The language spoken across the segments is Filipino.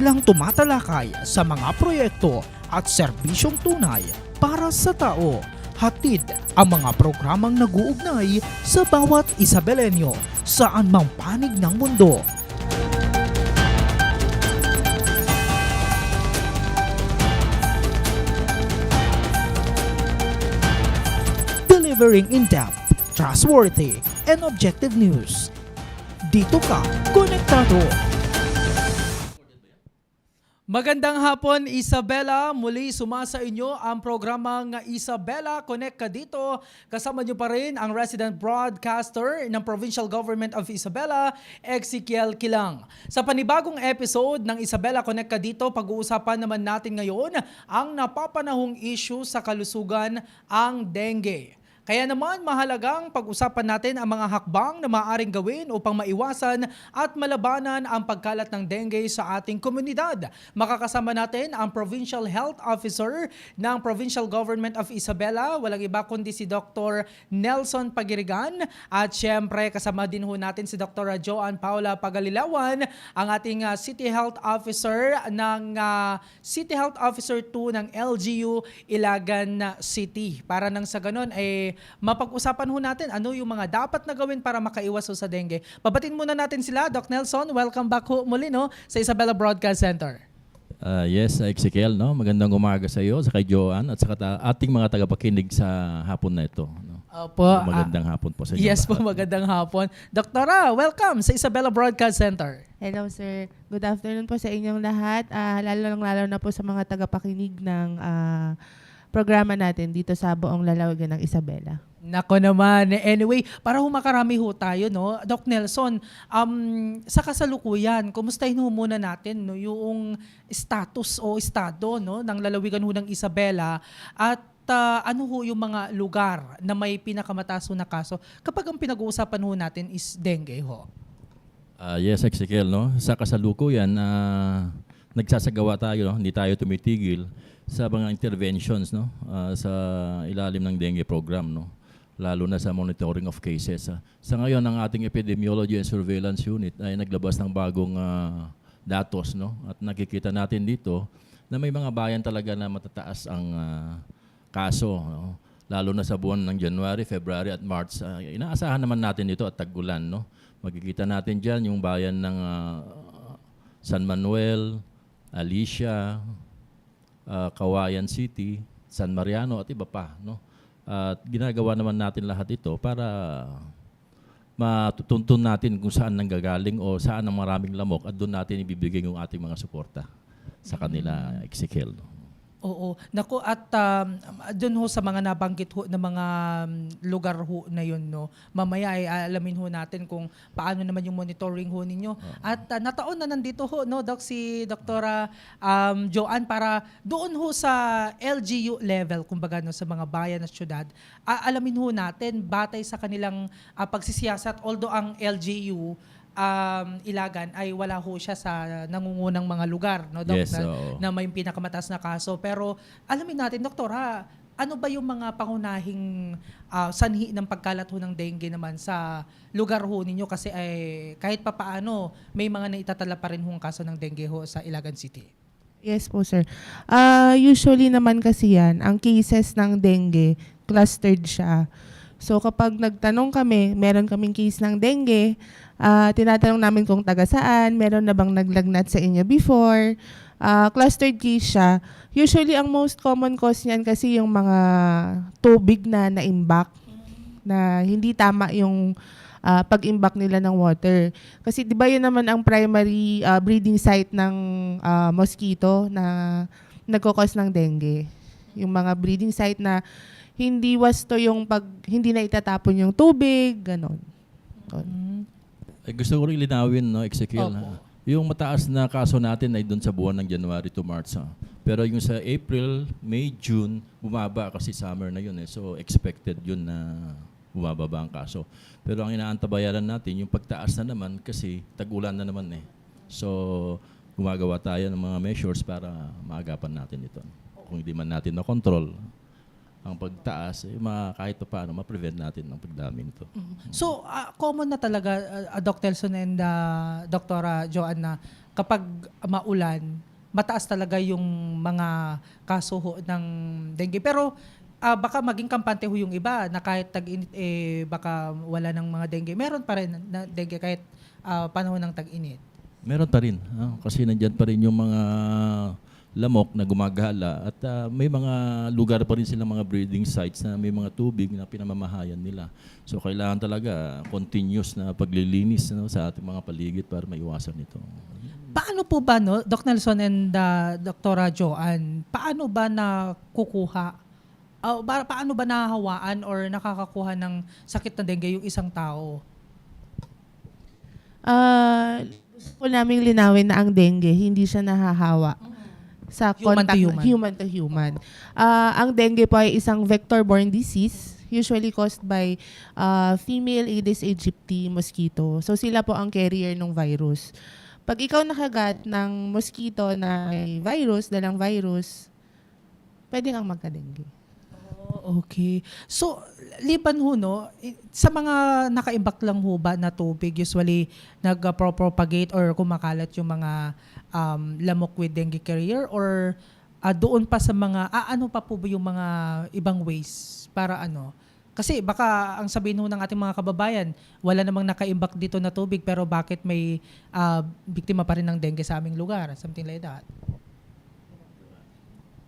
Kabilang tumatalakay sa mga proyekto at serbisyong tunay para sa tao. Hatid ang mga programang nag-uugnay sa bawat Isabelenyo saan mang panig ng mundo. Delivering in-depth, trustworthy, and objective news. Dito ka, konektado. Magandang hapon Isabela, muli sumasa inyo ang programang Isabela Connect ka dito. Kasama niyo pa rin ang resident broadcaster ng Provincial Government of Isabela, Ezekiel Kilang. Sa panibagong episode ng Isabela Connect ka dito, pag-uusapan naman natin ngayon ang napapanahong issue sa kalusugan, ang dengue. Kaya naman mahalagang pag-usapan natin ang mga hakbang na maaaring gawin upang maiwasan at malabanan ang pagkalat ng dengue sa ating komunidad. Makakasama natin ang Provincial Health Officer ng Provincial Government of Isabela, walang iba kundi si Dr. Nelson Pagirigan at syempre kasama din ho natin si Dr. Joan Paula Pagalilawan, ang ating ah, City Health Officer ng ah, City Health Officer 2 ng LGU Ilagan City. Para nang sa ganun ay mapag-usapan ho natin ano yung mga dapat na gawin para makaiwas ho sa dengue. Pabatin muna natin sila, Doc Nelson. Welcome back ho muli no, sa Isabela Broadcast Center. Ah, yes, Ezekiel, no? Magandang umaga sa iyo, sa kay Joanne, at sa kata- ating mga tagapakinig sa hapon na ito. No? Opo. ah, Magandang hapon po sa inyo. Yes po, magandang hapon. Doktora, welcome sa Isabela Broadcast Center. Hello sir. Good afternoon po sa inyong lahat. Ah, lalo lalo na po sa mga tagapakinig ng ah, programa natin dito sa buong lalawigan ng Isabela. Nako naman. Anyway, para humakarami ho tayo, no? Doc Nelson, um, sa kasalukuyan, kumustahin ho muna natin no, yung status o estado no, ng lalawigan ho ng Isabela at ah, ano ho yung mga lugar na may pinakamataas ho na kaso kapag ang pinag-uusapan ho natin is dengue ho. Ah, yes, Ezekiel, no? Sa kasalukuyan, ah, nagsasagawa tayo, no? hindi tayo tumitigil sa mga interventions no? Ah, sa ilalim ng dengue program. No? lalo na sa monitoring of cases. ah. Sa ngayon, ang ating Epidemiology and Surveillance Unit ay naglabas ng bagong ah, datos. No? At nakikita natin dito na may mga bayan talaga na matataas ang ah, kaso. No? Lalo na sa buwan ng January, February at March. Ah, inaasahan naman natin ito at tagulan. No? Makikita natin dyan yung bayan ng ah, San Manuel, Alicia, Kawayan City, San Mariano at iba pa. No? At ginagawa naman natin lahat ito para matutuntun natin kung saan nanggagaling o saan ang maraming lamok at doon natin ibibigay yung ating mga suporta sa kanila, Ezekiel. no? Oo. Nako at um, doon ho sa mga nabanggit ho na mga um, lugar ho na yun no. Mamaya ay alamin ho natin kung paano naman yung monitoring ho ninyo. At uh, nataon na nandito ho no Doc si Doktora um, Joanne para doon ho sa LGU level kumbaga no sa mga bayan at syudad. ah, alamin ho natin batay sa kanilang ah, pagsisiyasat although ang LGU um, Ilagan ay wala ho siya sa nangungunang mga lugar no Doc Yes, na, oo. na may pinakamataas na kaso. Pero alamin natin, Doktora, ano ba yung mga pangunahing ah, sanhi ng pagkalat ho ng dengue naman sa lugar ho ninyo? Kasi ay, kahit pa paano, may mga naitatala pa rin hong kaso ng dengue ho sa Ilagan City. Yes po sir. Ah, usually naman kasi yan, ang cases ng dengue, clustered siya. So kapag nagtanong kami, meron kaming case ng dengue, ah, tinatanong namin kung taga saan, meron na bang naglagnat sa inyo before, Ah, clustered case siya. Usually ang most common cause niyan kasi yung mga tubig na naimbak na hindi tama yung ah, pag-imbak nila ng water. Kasi 'di ba yun naman ang primary ah, breeding site ng ah, mosquito na nagkakos ng dengue. Yung mga breeding site na hindi wasto yung pag hindi na itatapon yung tubig, ganon. Ganon. Eh, gusto ko rin linawin, no, Ezekiel. Opo. Yung mataas na kaso natin ay doon sa buwan ng January to March. ha? Pero yung sa April, May, June, bumaba kasi summer na yun. Eh. So expected yun na bumababa ang kaso. Pero ang inaantabayaran natin, yung pagtaas na naman kasi tagulan na naman eh. So gumagawa tayo ng mga measures para maagapan natin ito. Kung hindi man natin na-control ang pagtaas, eh, ma, kahit pa paano, ma-prevent natin ang pagdami nito. So, ah, common na talaga, uh, Doc Telson and uh, Doktora Joanne, na kapag maulan, mataas talaga yung mga kaso ho ng dengue. Pero ah, baka maging kampante ho yung iba na kahit tag-init eh baka wala ng mga dengue. Meron pa rin na dengue kahit ah, panahon ng tag-init. Meron pa rin. ah, kasi nandyan pa rin yung mga lamok na gumagala at ah, may mga lugar pa rin silang mga breeding sites na may mga tubig na pinamamahayan nila. So kailangan talaga continuous na paglilinis no, sa ating mga paligid para maiwasan ito. Paano po ba, no, Doc Nelson and uh, Dr. Joanne, paano ba na kukuha, ah, ba- paano ba nahahawaan or nakakakuha ng sakit na dengue yung isang tao? Ah, gusto po naming linawin na ang dengue, hindi siya nahahawa sa Human to contact human. human to human. Ah, ang dengue po ay isang vector-borne disease usually caused by ah, female Aedes aegypti mosquito. So sila po ang carrier ng virus. Pag ikaw nakagat ng mosquito na may virus, dalang virus, pwede kang magka-dengue. Okay. So, liban ho, no, sa mga nakaimbak lang ho ba na tubig, usually nag-propagate or kumakalat yung mga um, lamok with dengue carrier or ah, doon pa sa mga, ah, ano pa po ba yung mga ibang ways para ano? Kasi baka ang sabihin ho ng ating mga kababayan, wala namang nakaimbak dito na tubig pero bakit may ah, biktima pa rin ng dengue sa aming lugar? Something like that.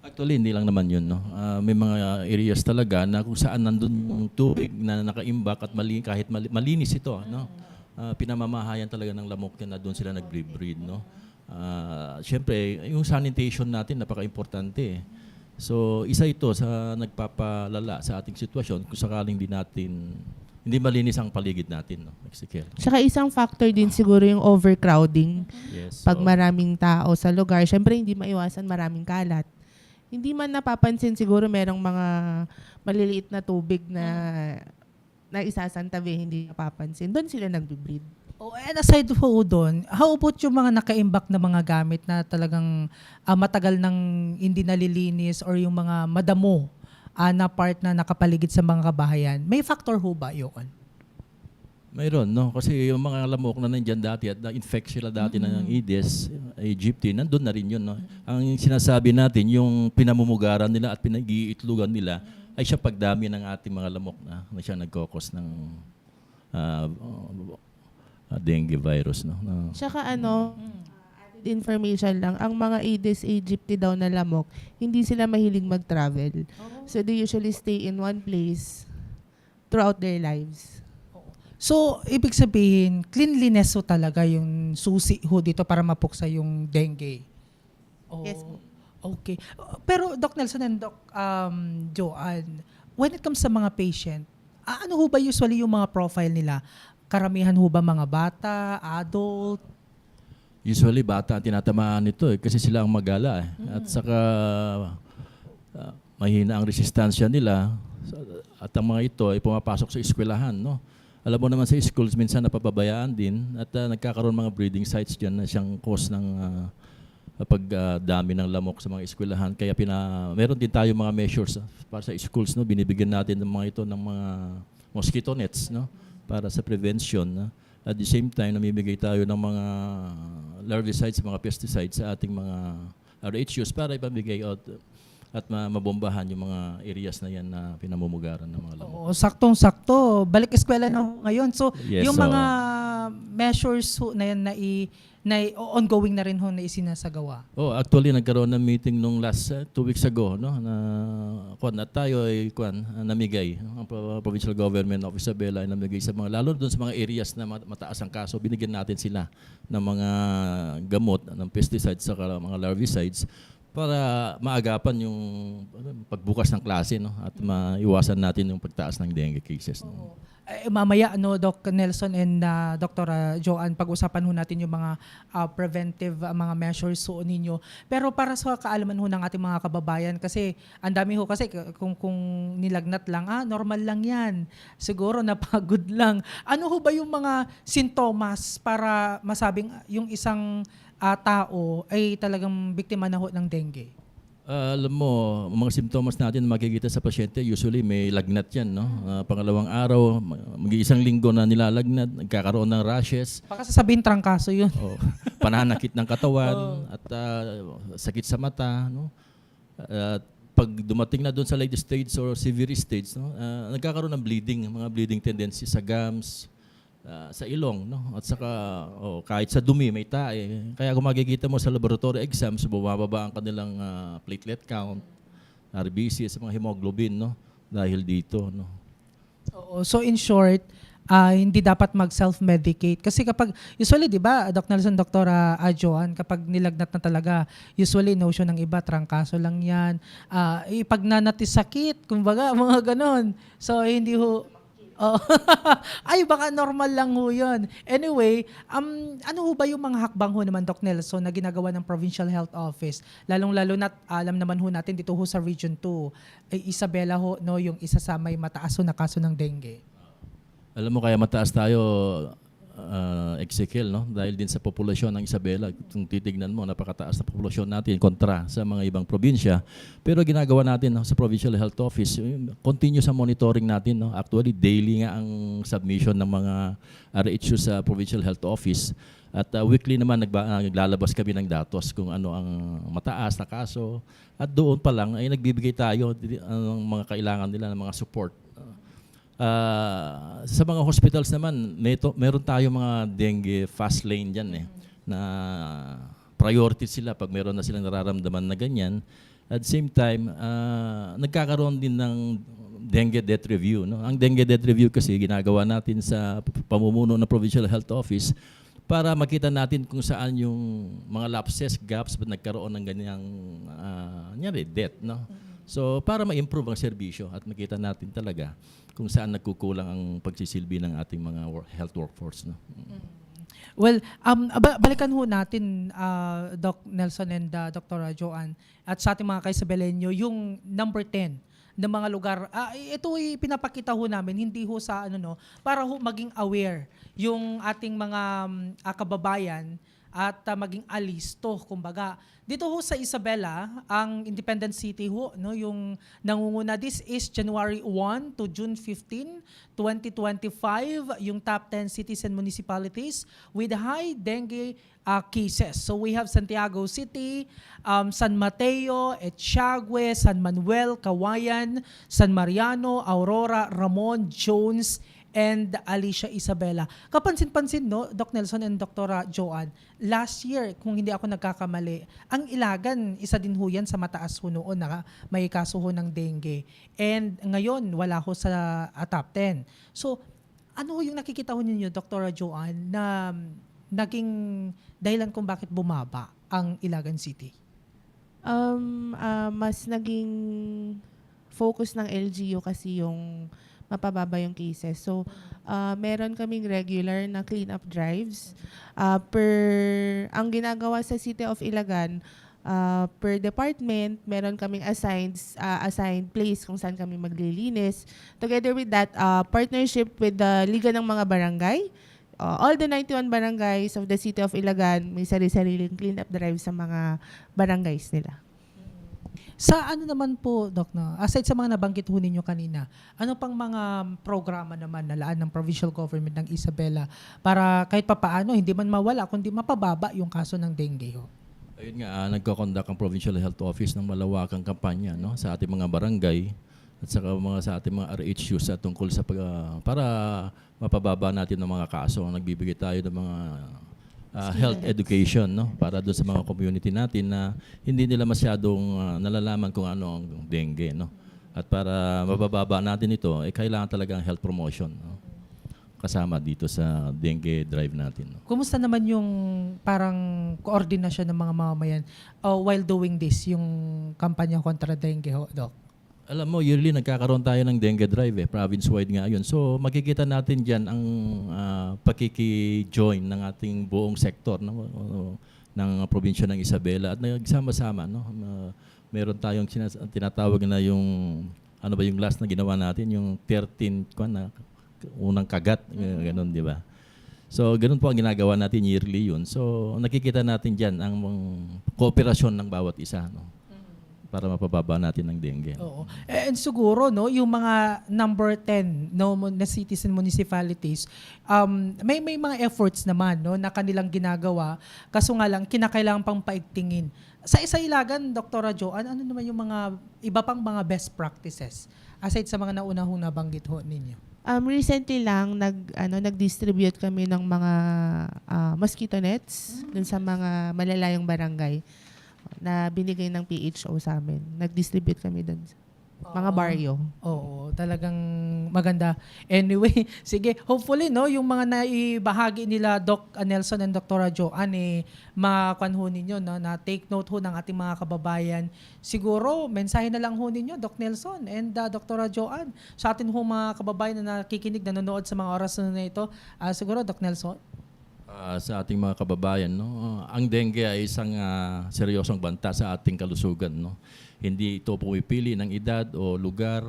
Actually, hindi lang naman yun. No? Ah, may mga areas talaga na kung saan nandun yung tubig na nakaimbak at mali, kahit mali- malinis ito. No? Ah, pinamamahayan talaga ng lamok na doon sila nag-breed. No? Ah, Siyempre, yung sanitation natin napaka-importante. eh. So, isa ito sa nagpapalala sa ating sitwasyon kung sakaling di natin, hindi malinis ang paligid natin. No? Mexico. Tsaka isang factor din siguro yung overcrowding. Yes. Pag so- maraming tao sa lugar, syempre hindi maiwasan maraming kalat. Hindi man napapansin siguro merong mga maliliit na tubig na na isasantabi, hindi napapansin. Doon sila nagbe-breed. Oh, and aside po doon, how about yung mga nakaimbak na mga gamit na talagang ah, matagal nang hindi nalilinis or yung mga madamo ah, na part na nakapaligid sa mga kabahayan? May factor ho ba yun? Mayroon, no? Kasi yung mga lamok na nandyan dati at na-infect sila dati ng Aedes aegypti, nandun na rin yun, no? Ang sinasabi natin, yung pinamumugaran nila at pinag-iitlugan nila ay siya pagdami ng ating mga lamok na, na siya nagkokos ng ah, dengue virus, no? Na- Tsaka ano, added information lang, ang mga Aedes aegypti daw na lamok, hindi sila mahilig mag-travel. So they usually stay in one place throughout their lives. So, ibig sabihin, cleanliness ho talaga yung susi ho dito para mapuksa yung dengue. Oh, Yes po. Okay. Uh, Pero Doc Nelson and Doc um, Joanne, when it comes sa mga patient, ano ho ba usually yung mga profile nila? Karamihan ho ba mga bata, adult? Usually, bata ang tinatamaan nito eh, kasi sila ang magala eh. At saka ah, mahina ang resistensya nila at ang mga ito ay pumapasok sa eskwelahan. No? Alam mo naman sa schools, minsan napapabayaan din at ah, nagkakaroon mga breeding sites dyan na siyang cause ng ah, pagdami ng lamok sa mga eskwelahan. Kaya pina, meron din tayo mga measures ah, para sa schools. No? Binibigyan natin ng mga ito ng mga mosquito nets no? para sa prevention. No? At the same time, namimigay tayo ng mga larvicides, mga pesticides sa ating mga RHUs para ipamigay out at ma- mabombahan yung mga areas na yan na pinamumugaran ng mga lamok. Oo, saktong-sakto. Balik eskwela na ho ngayon. So, Yes, yung so- mga measures ho na yan na, i, na i- ongoing na rin ho na isinasagawa. Oh, actually nagkaroon ng meeting nung last uh, two weeks ago, no, na kwan at tayo ay kwan namigay ang pro- provincial government of Isabela ay namigay sa mga lalo doon sa mga areas na mat- mataas ang kaso, binigyan natin sila ng mga gamot ng pesticides sa mga larvicides para maagapan yung ano, pagbukas ng klase no at maiwasan natin yung pagtaas ng dengue cases no. Eh, mamaya, no, Doc Nelson and uh, Dr. uh, Joanne, pag-usapan ho natin yung mga uh, preventive uh, mga measures ho ninyo. Pero para sa kaalaman ho ng ating mga kababayan, kasi ang dami ho kasi kung, kung nilagnat lang, ah, normal lang yan. Siguro napagod lang. Ano ho ba yung mga sintomas para masabing yung isang uh, tao ay talagang biktima na ho ng dengue? Ah, alam mo, mga simptomas natin na makikita sa pasyente, usually may lagnat yan. No? Ah, pangalawang araw, mag-iisang linggo na nilalagnat, nagkakaroon ng rashes, Baka sasabihin trangkaso yun. o pananakit ng katawan, at ah, sakit sa mata. No? At pag dumating na doon sa late stage or severe stage, no? ah, nagkakaroon ng bleeding, mga bleeding tendency sa gums, ah, sa ilong, no? At saka oh, kahit sa dumi may tae. Kaya kung makikita mo sa laboratory exams, bumababa ang kanilang ah, platelet count, RBC, sa mga hemoglobin, no? Dahil dito, no? Oo. So in short, ah, hindi dapat mag-self-medicate. Kasi kapag, usually, di ba, Doc Nelson, Dr. uh, Joan, kapag nilagnat na talaga, usually notion ng iba, trangkaso lang yan. Ah, eh, pag nanatis sakit, kumbaga, mga ganon. So, hindi ho, Oh. Ay, baka normal lang ho yun. Anyway, um, ano ho ba yung mga hakbang ho naman, Doc Nelson, na ginagawa ng Provincial Health Office? Lalong-lalo na alam naman ho natin dito ho sa Region 2, eh, Isabela ho, no, yung isa sa may mataas ho na kaso ng dengue. Alam mo kaya mataas tayo, uh, Ezekiel, no? Dahil din sa populasyon ng Isabela, kung titignan mo, napakataas na populasyon natin kontra sa mga ibang probinsya. Pero ginagawa natin no, sa Provincial Health Office, yung continuous sa monitoring natin. No? Actually, daily nga ang submission ng mga RHU sa Provincial Health Office. At uh, weekly naman nagba, uh, naglalabas kami ng datos kung ano ang mataas na kaso. At doon pa lang ay nagbibigay tayo ng mga kailangan nila ng mga support Ah, sa mga hospitals naman, neto, meron tayo mga dengue fast lane dyan eh, na priority sila pag meron na silang nararamdaman na ganyan. At same time, ah, nagkakaroon din ng dengue death review. No? Ang dengue death review kasi ginagawa natin sa pamumuno ng Provincial Health Office para makita natin kung saan yung mga lapses, gaps, ba't nagkaroon ng ganyang uh, death. No? So, para ma-improve ang serbisyo at makita natin talaga kung saan nagkukulang ang pagsisilbi ng ating mga wor- health workforce. No? Well, um, ba- balikan ho natin, uh, Doc Nelson and uh, Dr. Joanne, at sa ating mga kaisabelenyo, yung number 10 ng mga lugar. Ah, ito ay pinapakita ho namin, hindi ho sa ano no, para ho maging aware yung ating mga um, ah, kababayan at ah, maging alisto, kumbaga. Dito ho sa Isabela, ang Independent City ho, no, yung nangunguna. This is January 1 to June 15, 2025, yung top 10 cities and municipalities with high dengue uh, cases. So we have Santiago City, um, San Mateo, Echague, San Manuel, Kawayan, San Mariano, Aurora, Ramon, Jones, and Alicia Isabela. Kapansin-pansin, no, Doc Nelson and Dr. Joanne, last year, kung hindi ako nagkakamali, ang Ilagan, isa din ho yan sa mataas ho noon na may kaso ho ng dengue. And ngayon, wala ho sa ah, top 10. So, ano ho yung nakikita ho ninyo, Dr. Joanne, na um, naging dahilan kung bakit bumaba ang Ilagan City? Um, ah, mas naging focus ng LGU kasi yung mapababa yung cases. So, ah, meron kaming regular na cleanup drives. Ah, per, ang ginagawa sa City of Ilagan, ah, per department, meron kaming assigned, ah, assigned place kung saan kami maglilinis. Together with that, ah, partnership with the Liga ng mga Barangay, Uh, all the 91 barangays of the city of Ilagan may sarili-sariling cleanup drive sa mga barangays nila. Sa ano naman po, Doc, no? aside sa mga nabanggit ho ninyo kanina, ano pang mga programa naman na laan ng provincial government ng Isabela para kahit papaano, hindi man mawala, kundi mapababa yung kaso ng dengue ho? Ayun nga, uh, nagko-conduct ang Provincial Health Office ng malawakang kampanya no, sa ating mga barangay at saka mga sa ating mga RHU sa tungkol sa pag, ah, para mapababa natin ng mga kaso. Nagbibigay tayo ng mga ah, health education no para doon sa mga community natin na hindi nila masyadong ah, nalalaman kung ano ang dengue no. At para mabababa natin ito, eh, kailangan talaga ang health promotion. No? kasama dito sa dengue drive natin. No? Kumusta naman yung parang koordinasyon ng mga mamamayan uh, while doing this, yung kampanya kontra dengue ho, Doc? Alam mo, yearly nagkakaroon tayo ng dengue drive eh, province-wide nga yun. So makikita natin dyan ang ah, pakiki-join ng ating buong sektor no? o- ng probinsya ng Isabela at nagsama-sama. No? Ma- meron tayong sinas- tinatawag na yung, ano ba yung last na ginawa natin, yung 13, kwan na, unang kagat, eh, ganun, di ba? So, ganun po ang ginagawa natin yearly yun. So, nakikita natin dyan ang kooperasyon ng bawat isa. No? Para mapababa natin ang dengue. Oo. Eh, And siguro no, yung mga number 10 no na citizen municipalities, um may may mga efforts naman no na kanilang ginagawa kaso nga lang kinakailangan pang paigtingin. Sa Isailagan, Dr. Joan, ano naman yung mga iba pang mga best practices aside sa mga nauna hong nabanggit ho ninyo? Um, recently lang, nag, ano, nag-distribute kami ng mga ah, mosquito nets dun sa mga malalayong barangay na binigay ng PHO sa amin. Nag-distribute kami dun. sa Mga Oo. baryo. Oo, talagang maganda. Anyway, sige, hopefully no, yung mga naibahagi nila Doc Nelson and Dr. Joanne eh, makuan ho ninyo no, na take note ho ng ating mga kababayan. Siguro, mensahe na lang ho ninyo, Doc Nelson and uh, Dr. Joanne, sa atin ho mga kababayan na nakikinig, nanonood sa mga oras na ito. Ah, siguro, Doc Nelson? Ah, sa ating mga kababayan, no, ang dengue ay isang ah, seryosong banta sa ating kalusugan. No? Hindi ito pumipili ng edad o lugar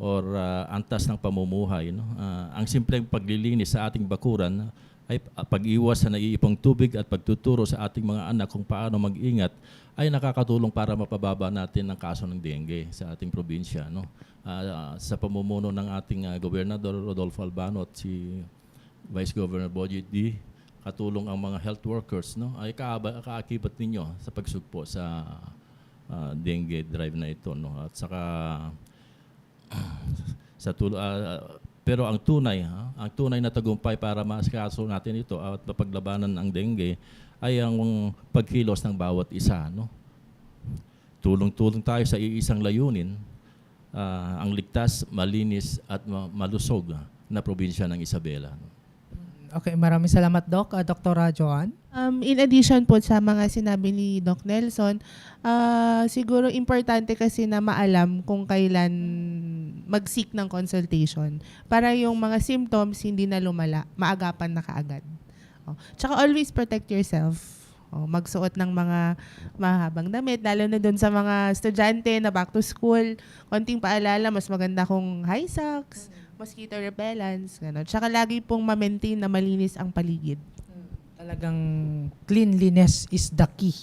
or ah, antas ng pamumuhay. No? Ah, ang simpleng paglilinis sa ating bakuran ay ah, pag-iwas sa naiipong tubig at pagtuturo sa ating mga anak kung paano mag-ingat ay nakakatulong para mapababa natin ang kaso ng dengue sa ating probinsya. No? Ah, sa pamumuno ng ating ah, Gobernador Rodolfo Albano at si Vice Governor Boji D, katulong ang mga health workers, no, ay kaakibat ninyo sa pagsugpo sa ah, dengue drive na ito, no, at saka sa tulo, ah, pero ang tunay, ha, ang tunay na tagumpay para maasikaso natin ito at mapaglabanan ang dengue ay ang pagkilos ng bawat isa, no. Tulong-tulong tayo sa iisang layunin, ah, ang ligtas, malinis at ma- malusog na probinsya ng Isabela. no. Okay, maraming salamat, Doc. Uh, Dr. Joanne? Um, in addition po sa mga sinabi ni Doc Nelson, ah, siguro importante kasi na maalam kung kailan mag-seek ng consultation para yung mga symptoms hindi na lumala, maagapan na kaagad. Oh. Tsaka always protect yourself. Oh, magsuot ng mga mahabang damit, lalo na doon sa mga estudyante na back to school. Konting paalala, mas maganda kung high socks, mosquito repellents, gano'n. Tsaka lagi pong ma-maintain na malinis ang paligid. Talagang cleanliness is the key.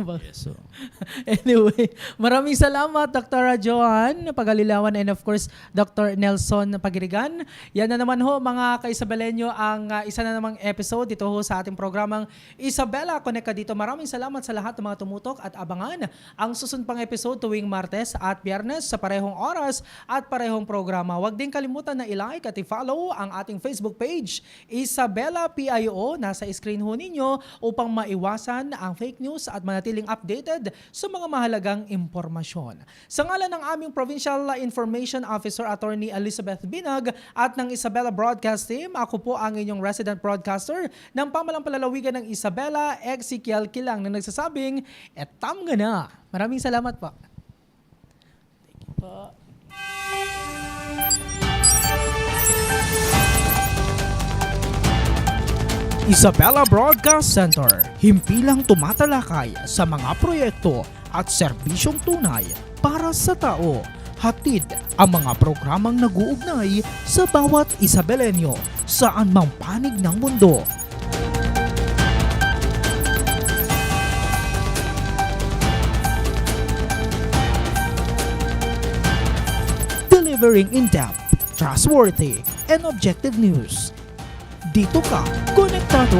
Yes, so. anyway, maraming salamat Dr. Johan Pagalilawan and of course Dr. Nelson Pagirigan. Yan na naman ho mga ka-Isabelenyo ang uh, isa na namang episode dito ho sa ating programang Isabela Connect ka dito. Maraming salamat sa lahat ng mga tumutok at abangan ang susunod pang episode tuwing Martes at Biyernes sa parehong oras at parehong programa. Huwag din kalimutan na i-like at i-follow ang ating Facebook page Isabela PIO nasa screen ho ninyo upang maiwasan ang fake news at manatiling updated sa mga mahalagang impormasyon. Sa ngalan ng aming Provincial Information Officer Attorney Elizabeth Binag at ng Isabela Broadcast Team, ako po ang inyong resident broadcaster ng pamalang palalawigan ng Isabela, Ezekiel Kilang na nagsasabing, etam nga na. Maraming salamat po. Thank you po. Isabela Broadcast Center, himpilang tumatalakay sa mga proyekto at serbisyong tunay para sa tao. Hatid ang mga programang nag-uugnay sa bawat Isabelenyo saan mang panig ng mundo. Delivering in-depth, trustworthy, and objective news. Dito ka, konektado